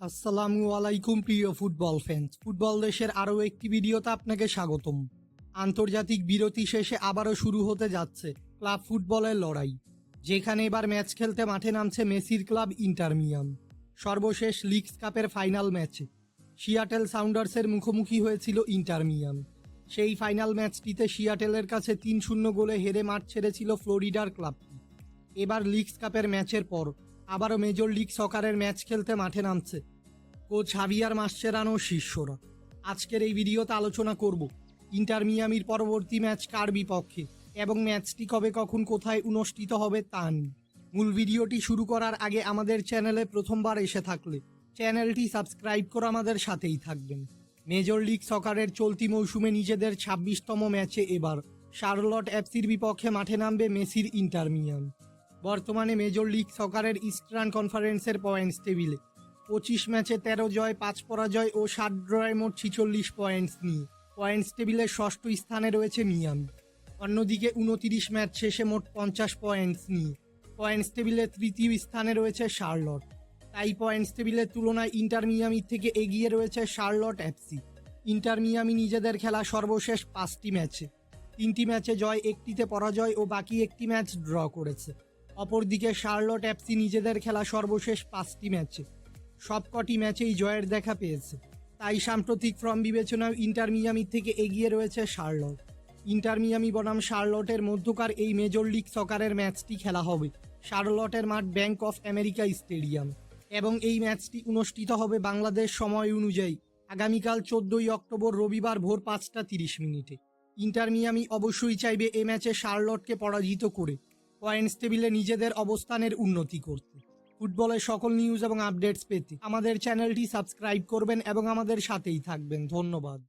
আসসালামু আলাইকুম, প্রিয় ফুটবল ফ্যান্স ফুটবল দেশের আরও একটি ভিডিওতে আপনাকে স্বাগতম। আন্তর্জাতিক বিরতি শেষে আবারও শুরু হতে যাচ্ছে ক্লাব ফুটবলের লড়াই, যেখানে এবার ম্যাচ খেলতে মাঠে নামছে মেসির ক্লাব ইন্টার মিয়াম সর্বশেষ লিগস কাপের ফাইনাল ম্যাচে সিয়াটেল সাউন্ডার্সের মুখোমুখি হয়েছিল ইন্টার মিয়াম সেই ফাইনাল ম্যাচটিতে সিয়াটেলের কাছে তিন শূন্য গোলে হেরে মাঠ ছেড়েছিল ফ্লোরিডার ক্লাবটি। এবার লিগস কাপের ম্যাচের পর আবারও মেজর লিগ সকারের ম্যাচ খেলতে মাঠে নামছে। কোচ হাভিয়ার মাসচেরানো শিষ্যরা আজকের এই ভিডিওতে আলোচনা করব, ইন্টার মিয়ামির পরবর্তী ম্যাচ কার বিপক্ষে এবং ম্যাচটি কবে কখন কোথায় অনুষ্ঠিত হবে তা নিয়ে। মূল ভিডিওটি শুরু করার আগে আমাদের চ্যানেলে প্রথমবার এসে থাকলে চ্যানেলটি সাবস্ক্রাইব করে আমাদের সাথেই থাকবেন। মেজর লিগ সকারের চলতি মৌসুমে নিজেদের ছাব্বিশতম ম্যাচে এবার শার্লট এফসির বিপক্ষে মাঠে নামবে মেসির ইন্টার মিয়াম। বর্তমানে মেজর লিগ সকারের ইস্টার্ন কনফারেন্সের পয়েন্টস টেবিলে পঁচিশ ম্যাচে তেরো জয়, পাঁচ পরাজয় ও ষাট ড্রয়ে মোট ছিচল্লিশ পয়েন্টস নিয়ে। পয়েন্টস টেবিলের ষষ্ঠ স্থানে রয়েছে মিয়ামি অন্যদিকে উনতিরিশ ম্যাচ শেষে মোট পঞ্চাশ পয়েন্টস নিয়ে। পয়েন্টস টেবিলের তৃতীয় স্থানে রয়েছে শার্লট। তাই পয়েন্টস টেবিলের তুলনায় ইন্টার মিয়ামির থেকে এগিয়ে রয়েছে শার্লট এফসি ইন্টার মিয়ামি নিজেদের খেলা সর্বশেষ পাঁচটি ম্যাচে। তিনটি ম্যাচে জয়, একটিতে পরাজয় ও বাকি একটি ম্যাচ ড্র করেছে। অপরদিকে শার্লট অ্যাপসি নিজেদের খেলা সর্বশেষ পাঁচটি ম্যাচে। সবকটি ম্যাচেই জয়ের দেখা পেয়েছে। তাই সাম্প্রতিক ফর্ম বিবেচনায় ইন্টার মিয়ামি থেকে এগিয়ে রয়েছে শার্লট। ইন্টার মিয়ামি বনাম শার্লটের মধ্যকার এই মেজর লিগ সকারের ম্যাচটি খেলা হবে শার্লটের মাঠ ব্যাংক অফ আমেরিকা স্টেডিয়াম এবং এই ম্যাচটি অনুষ্ঠিত হবে বাংলাদেশ সময় অনুযায়ী আগামীকাল চোদ্দই অক্টোবর রবিবার ভোর পাঁচটা তিরিশ মিনিটে। ইন্টার মিয়ামি অবশ্যই চাইবে এ ম্যাচে শার্লটকে পরাজিত করে পয়েন্টস টেবিলে নিজেদের অবস্থানের উন্নতি করতে। ফুটবলের সকল নিউজ এবং আপডেটস পেতে আমাদের চ্যানেলটি সাবস্ক্রাইব করবেন এবং আমাদের সাথেই থাকবেন। ধন্যবাদ।